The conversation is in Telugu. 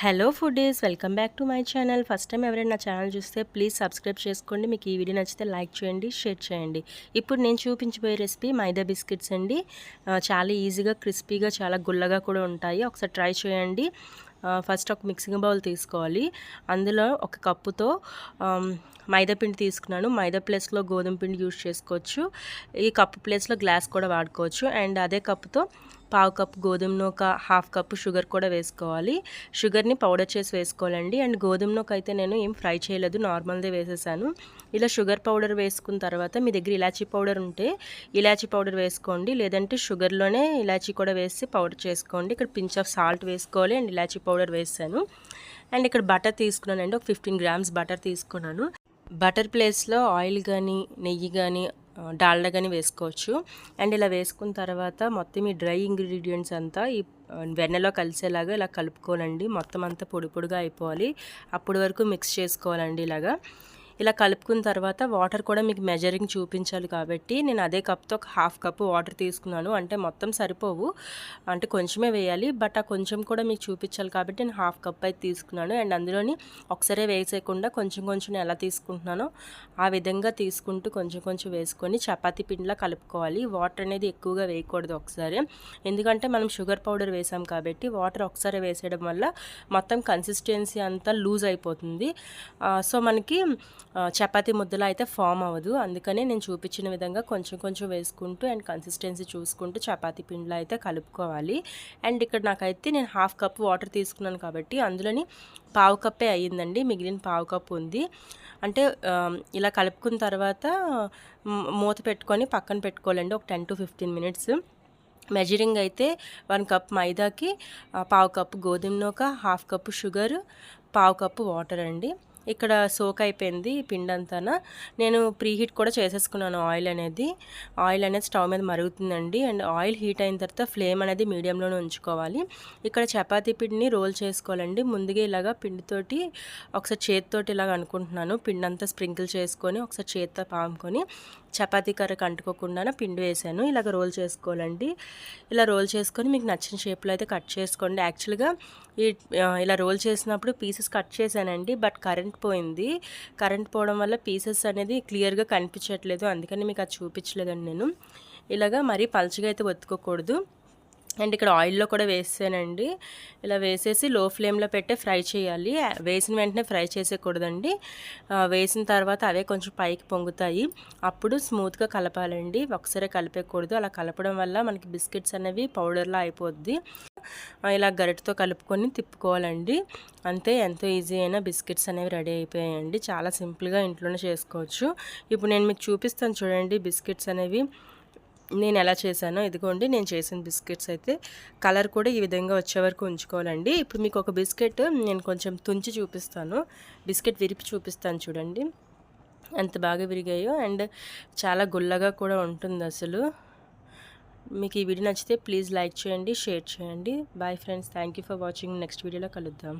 Hello foodies welcome back to my channel. First time ఎవరైనా నా ఛానల్ చూస్తే ప్లీజ్ సబ్స్క్రైబ్ చేసుకోండి. మీకు ఈ వీడియో నచ్చితే లైక్ చేయండి షేర్ చేయండి. ఇప్పుడు నేను చూపించబోయే రెసిపీ మైదా బిస్కెట్స్ అండి. చాలా ఈజీగా క్రిస్పీగా చాలా గుల్లగా కూడా ఉంటాయి. ఒకసారి ట్రై చేయండి. ఫస్ట్ ఒక మిక్సింగ్ బౌల్ తీసుకోవాలి. అందులో ఒక కప్పుతో మైదా పిండి తీసుకున్నాను. మైదా ప్లేస్లో గోధుమ పిండి యూజ్ చేసుకోవచ్చు. ఈ కప్పు ప్లేస్లో గ్లాస్ కూడా వాడుకోవచ్చు. అండ్ అదే కప్పుతో పావు కప్పు గోధుమ నూక హాఫ్ కప్పు షుగర్ కూడా వేసుకోవాలి. షుగర్ని పౌడర్ చేసి వేసుకోవాలండి. అండ్ గోధుమ నూక అయితే నేను ఏం ఫ్రై చేయలేదు నార్మల్దే వేసేసాను. ఇలా షుగర్ పౌడర్ వేసుకున్న తర్వాత మీ దగ్గర ఇలాచీ పౌడర్ ఉంటే ఇలాచీ పౌడర్ వేసుకోండి. లేదంటే షుగర్లోనే ఇలాచీ కూడా వేసి పౌడర్ చేసుకోండి. ఇక్కడ పించ్ ఆఫ్ సాల్ట్ వేసుకోవాలి అండ్ ఇలాచీ పౌడర్ వేసాను. అండ్ ఇక్కడ బటర్ తీసుకున్నానండి. ఒక ఫిఫ్టీన్ గ్రామ్స్ బటర్ తీసుకున్నాను. బటర్ ప్లేస్లో ఆయిల్ కానీ నెయ్యి కానీ డాల్డా కానీ వేసుకోవచ్చు. అండ్ ఇలా వేసుకున్న తర్వాత మొత్తం ఈ డ్రై ఇంగ్రీడియంట్స్ అంతా ఈ వెన్నెలో కలిసేలాగా ఇలా కలుపుకోవాలండి. మొత్తం అంతా పొడి పొడిగా అయిపోవాలి. అప్పటి వరకు మిక్స్ చేసుకోవాలండి ఇలాగా. ఇలా కలుపుకున్న తర్వాత వాటర్ కూడా మీకు మెజరింగ్ చూపించాలి కాబట్టి నేను అదే కప్తో ఒక హాఫ్ కప్ వాటర్ తీసుకున్నాను. అంటే మొత్తం సరిపోవు. అంటే కొంచెమే వేయాలి. బట్ ఆ కొంచెం కూడా మీకు చూపించాలి కాబట్టి నేను హాఫ్ కప్ అయితే తీసుకున్నాను. అండ్ అందులోని ఒకసారి వేసేయకుండా కొంచెం కొంచెం ఎలా తీసుకుంటున్నానో ఆ విధంగా తీసుకుంటూ కొంచెం కొంచెం వేసుకొని చపాతీ పిండిలా కలుపుకోవాలి. వాటర్ అనేది ఎక్కువగా వేయకూడదు ఒకసారి. ఎందుకంటే మనం షుగర్ పౌడర్ వేసాం కాబట్టి వాటర్ ఒకసారి వేసేయడం వల్ల మొత్తం కన్సిస్టెన్సీ అంతా లూజ్ అయిపోతుంది. సో మనకి చపాతీ ముద్దలో అయితే ఫామ్ అవ్వదు. అందుకనే నేను చూపించిన విధంగా కొంచెం కొంచెం వేసుకుంటూ అండ్ కన్సిస్టెన్సీ చూసుకుంటూ చపాతీ పిండిలో అయితే కలుపుకోవాలి. అండ్ ఇక్కడ నాకైతే నేను హాఫ్ కప్ వాటర్ తీసుకున్నాను కాబట్టి అందులోని పావు కప్పే అయ్యిందండి. మిగిలిన పావు కప్పు ఉంది. అంటే ఇలా కలుపుకున్న తర్వాత మూత పెట్టుకొని పక్కన పెట్టుకోవాలండి. ఒక ten to fifteen minutes. Measuring అయితే వన్ కప్ మైదాకి పావు కప్పు గోధుమ నూక హాఫ్ కప్పు షుగర్ పావు కప్పు వాటర్ అండి. ఇక్కడ సోక్ అయిపోయింది పిండి అంతా నేను ప్రీ హీట్ కూడా చేసేసుకున్నాను ఆయిల్ అనేది. ఆయిల్ అనేది స్టవ్ మీద మరుగుతుందండి. అండ్ ఆయిల్ హీట్ అయిన తర్వాత ఫ్లేమ్ అనేది మీడియంలోనే ఉంచుకోవాలి. ఇక్కడ చపాతీ పిండిని రోల్ చేసుకోవాలండి. ముందుగా ఇలాగా పిండితోటి ఒకసారి చేతితోటి ఇలాగ అనుకుంటున్నాను. పిండి అంతా స్ప్రింకిల్ చేసుకొని ఒకసారి చేతితో పాముకొని చపాతీ కర్రకు అంటుకోకుండా పిండి వేసాను. ఇలాగ రోల్ చేసుకోవాలండి. ఇలా రోల్ చేసుకొని మీకు నచ్చిన షేప్లో అయితే కట్ చేసుకోండి. యాక్చువల్గా ఈ ఇలా రోల్ చేసినప్పుడు పీసెస్ కట్ చేశానండి బట్ కరెంట్ పోయింది. కరెంట్ పోవడం వల్ల పీసెస్ అనేది క్లియర్గా కనిపించట్లేదు. అందుకని మీకు అది చూపించలేదండి నేను. ఇలాగా మరీ పలచగా అయితే ఒత్తుకోకూడదు. అండ్ ఇక్కడ ఆయిల్లో కూడా వేసానండి. ఇలా వేసేసి లో ఫ్లేమ్లో పెట్టే ఫ్రై చేయాలి. వేసిన వెంటనే ఫ్రై చేసేయకూడదండి. వేసిన తర్వాత అవే కొంచెం పైకి పొంగుతాయి. అప్పుడు స్మూత్గా కలపాలండి. ఒకసారి కలిపేయకూడదు. అలా కలపడం వల్ల మనకి బిస్కెట్స్ అనేవి పౌడర్లా అయిపోద్ది. ఇలా గరిటతో కలుపుకొని తిప్పుకోవాలండి. అంతే ఎంతో ఈజీ అయినా బిస్కెట్స్ అనేవి రెడీ అయిపోయాయండి. చాలా సింపుల్గా ఇంట్లోనే చేసుకోవచ్చు. ఇప్పుడు నేను మీకు చూపిస్తాను చూడండి బిస్కెట్స్ అనేవి. నేను ఎలా చేశానో ఇదిగోండి నేను చేసిన బిస్కెట్స్ అయితే కలర్ కూడా ఈ విధంగా వచ్చే వరకు ఉంచుకోవాలండి. ఇప్పుడు మీకు ఒక బిస్కెట్ నేను కొంచెం తుంచి చూపిస్తాను. బిస్కెట్ విరిపి చూపిస్తాను చూడండి. ఎంత బాగా విరిగాయో అండ్ చాలా గుల్లగా కూడా ఉంటుంది అసలు. మీకు ఈ వీడియో నచ్చితే ప్లీజ్ లైక్ చేయండి షేర్ చేయండి. Bye friends thank you for watching. Next వీడియోలో కలుద్దాం.